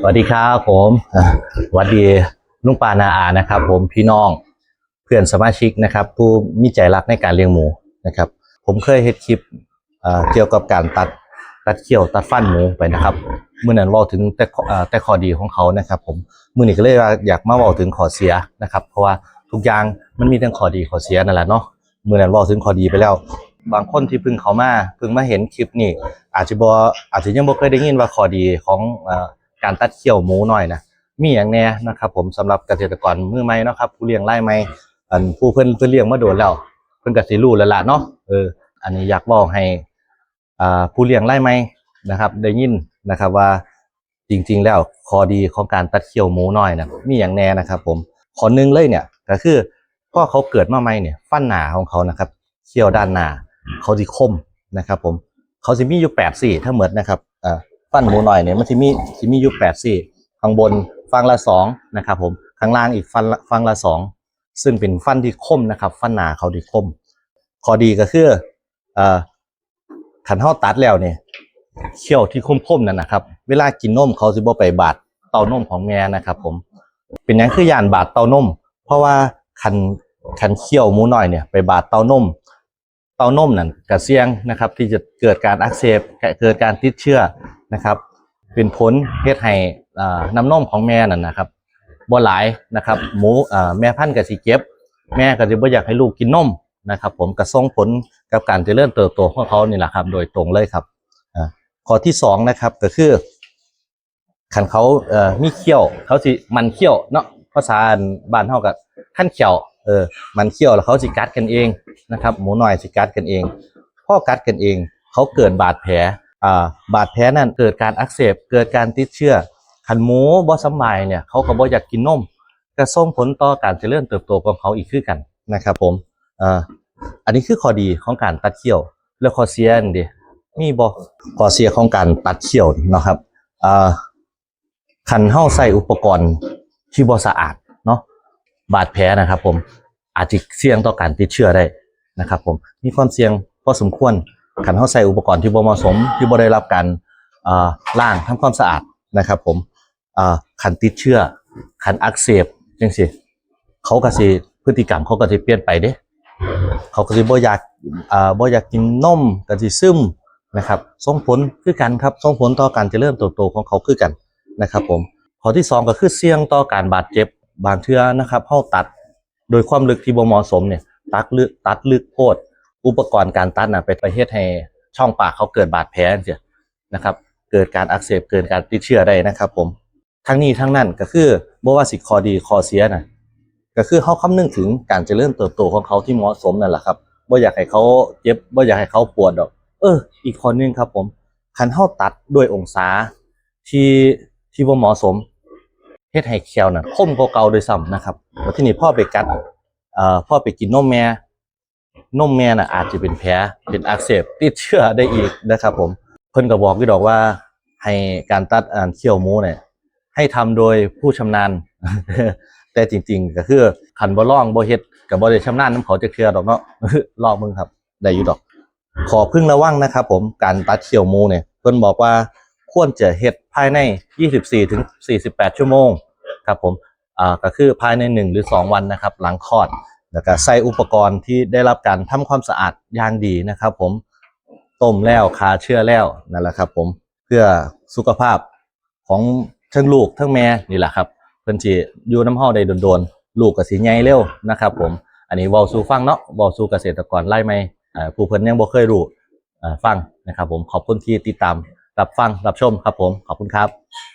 สวัสดีครับผมอ่าสวัสดีลุงปานาอานะครับ ผมพี่น้องเพื่อนสมาชิกนะครับ ผู้มีใจรักในการเลี้ยงหมูนะครับ ผมเคยเฮ็ดคลิปอ่าเกี่ยวกับการตัดตัดเขี้ยวตัดฟันหมูไปนะครับเมื่อนั้นเว่าถึงแต่ข้ออ่าแต่ข้อดีของเขานะครับ ผมมื่อนี้ก็เลยว่าอยากมาเว้าถึงข้อเสียนะครับ เพราะว่าทุกอย่างมันมีทั้งข้อดีข้อเสียนั่นแหละเนาะเมื่อนั้นเว้าถึงข้อดีไปแล้ว บางคนที่เพิ่งเขามาเพิ่งมาเห็นคลิปนี้อาจจะบ่อาจจะยังบ่เคยได้ยินว่าข้อดีของเอ่อ การตัดเขี้ยวหมูหน้อยนะมีอย่างแน่นะครับ ผมสำหรับเกษตรกรมือใหม่นะครับ ผู้เลี้ยงไร่ใหม่อันผู้เพิ่นเพิ่นเลี้ยงมาโดนแล้วเพิ่นก็สิรู้แล้วล่ะเนาะเอออันนี้อยากบอกให้อ่าผู้เลี้ยงไร่ใหม่นะครับ ได้ยินนะครับว่าจริง ๆ แล้วข้อดีของการตัดเขี้ยวหมูน้อยนะมีอย่างแน่นะครับ ผมข้อนึงเลยเนี่ยก็คือพ่อเขาเกิดมาใหม่เนี่ย ฟันหนาของเขานะครับเขี้ยวด้านหน้าเขาสิคมนะครับ ผมเขาสิมีอยู่แปดสี่ทั้งหมดนะครับอ่า ฟันหมูหน่อยเนี่ยมันสิมีสิมีอยู่แปดสี่ข้างบนฟังละสองนะครับผมข้างล่างอีกฟันฟังละสองซึ่งเป็นฟันที่คมนะครับ ฟันหนาเขาที่คมข้อดีก็คือเอ่อขันเท้าตัดแล้วเนี่ยเขี้ยวที่คมๆนั่นนะครับ เวลากินนมเขาสิบ่ไปบาดเต้านมของแม่นะครับ ผม เป็นหยังคือยานบาดเต้านม เพราะว่าคันคันเขี้ยวหมูหน่อยเนี่ยไปบาดเต้านม เต้านมนั่นกระเสี่ยงนะครับ ที่จะเกิดการอักเสบเกิดการติดเชื้อ นะครับ เป็นผลเฮ็ดให้น้ำนมของแม่นั่นนะครับบ่หลายนะครับ หมูแม่พันธุ์ก็สิเก็บ แม่ก็จะบ่อยากให้ลูกกินนมนะครับ ผมก็ส่งผลกับการเจริญเติบโตของเขานี่แหละครับ โดยตรงเลยครับข้อที่สองนะครับก็คือคันเขาเอ่อมีเขี้ยว เขาสิมันเขี้ยวเนาะภาษาบ้านเฮาก็ขั้นเขี้ยวเออมันเขี้ยวแล้วเขาสิกัดกันเองนะครับ หมูหน่อยสิกัดกันเองพ่อกัดกันเอง เขาเกิดบาดแผล บาดแผลนั่นเกิดการอักเสบเกิดการติดเชื้อขันหมูบ่สำบายเนี่ยเขาก็บ่อยากกินนมก็ส่งผลต่อการเจริญเติบโตของเขาอีกคือกันนะครับผมอันนี้คือข้อดีของการตัดเขี้ยว แล้วข้อเสียนี่ดิมีบ่ข้อเสียของการตัดเขี้ยวเนาะครับอ่าคันเฮาใส่อุปกรณ์ที่บ่สะอาดเนาะบาดแผลนะครับผมอาจจะเสี่ยงต่อการติดเชื้อได้นะครับผมมีความเสี่ยงพอสมควร ขันเขาใส่อุปกรณ์ที่บ่เหมาะสม ที่บ่ได้รับการอ่าล้างทำความสะอาดนะครับ ผมขันติดเชื้อขันอักเสบจังซี่เขาก็สิพฤติกรรมเขาก็สิเปลี่ยนไปเด้เขาก็สิบ่อยากอ่าบ่อยากกินนมก็สิซึมนะครับส่งผลคือกันครับส่งผลต่อการเจริญเติบโตของเขาคือกันนะครับ ผมข้อที่สองก็คือเสี่ยงต่อการบาดเจ็บบางเทื่อนะครับเฮาตัดโดยความลึกที่บ่เหมาะสมเนี่ยตัดลึกตัดลึกโพด อุปกรณ์การตัดน่ะไปไปเฮ็ดให้ช่องปากเขาเกิดบาดแผลจังซี่นะครับ เกิดการอักเสบเกิดการติดเชื้อได้นะครับ ผม ทั้งนี้ทั้งนั้นก็คือบ่ว่าสิข้อดีข้อเสียน่ะก็คือเฮาคำนึงถึงการเจริญเติบโตของเขาที่เหมาะสมนั่นแหละครับบ่อยากให้เขาเจ็บบ่อยากให้เขาปวดดอก เออ อีกข้อนึงครับ ผมคันเฮาตัดด้วยองศาที่ที่บ่เหมาะสมเฮ็ดให้แคลน่ะคมกว่าเก่าโดยซ้ำนะครับแล้วทีนี้พ่อไปกัดเอ่อพ่อไปกินนมแม่ นมแม่น่ะอาจจะเป็นแผลเป็นอักเสบติดเชื้อได้อีกนะครับผมเพิ่นก็บอกอยู่ดอกว่าให้การตัดอ่านเขี้ยวหมูเนี่ยให้ทำโดยผู้ชำนาญ แต่จริง ๆ ก็คือขันบ่ล่องบ่เฮ็ดกับบ่ได้ชำนาญนํเขาจะเคลือดอกเนาะลองมึงครับได้อยู่ดอก ขอพึ่งระวังนะครับผมการตัดเขี้ยวหมูเนี่ยเพิ่นบอกว่าควรจะเฮ็ดภายใน 24ถึง48 ชั่วโมงครับผมอ่าก็คือภายในหนึ่งหรือสองวันนะครับ หลังคลอด แล้วก็ใส่อุปกรณ์ที่ได้รับการทำความสะอาดอย่างดีนะครับ ผมต้มแล้วคาเชื้อแล้วนั่นแหละครับ ผมเพื่อสุขภาพของทั้งลูกทั้งแม่นี่แหละครับ เพิ่อนสิอยู่น้ำห้อได้โดนๆลูกก็สิใหญ่เร็วนะครับ ผมอันนี้ว้าสู่ฟังเนาะว้าสู่เกษตรกรไล่ไม่ผู้เพิ่นยังบ่เคยรู้ฟังนะครับ ผมขอบคุณที่ติดตามรับฟังรับชมครับ ผมขอบคุณครับ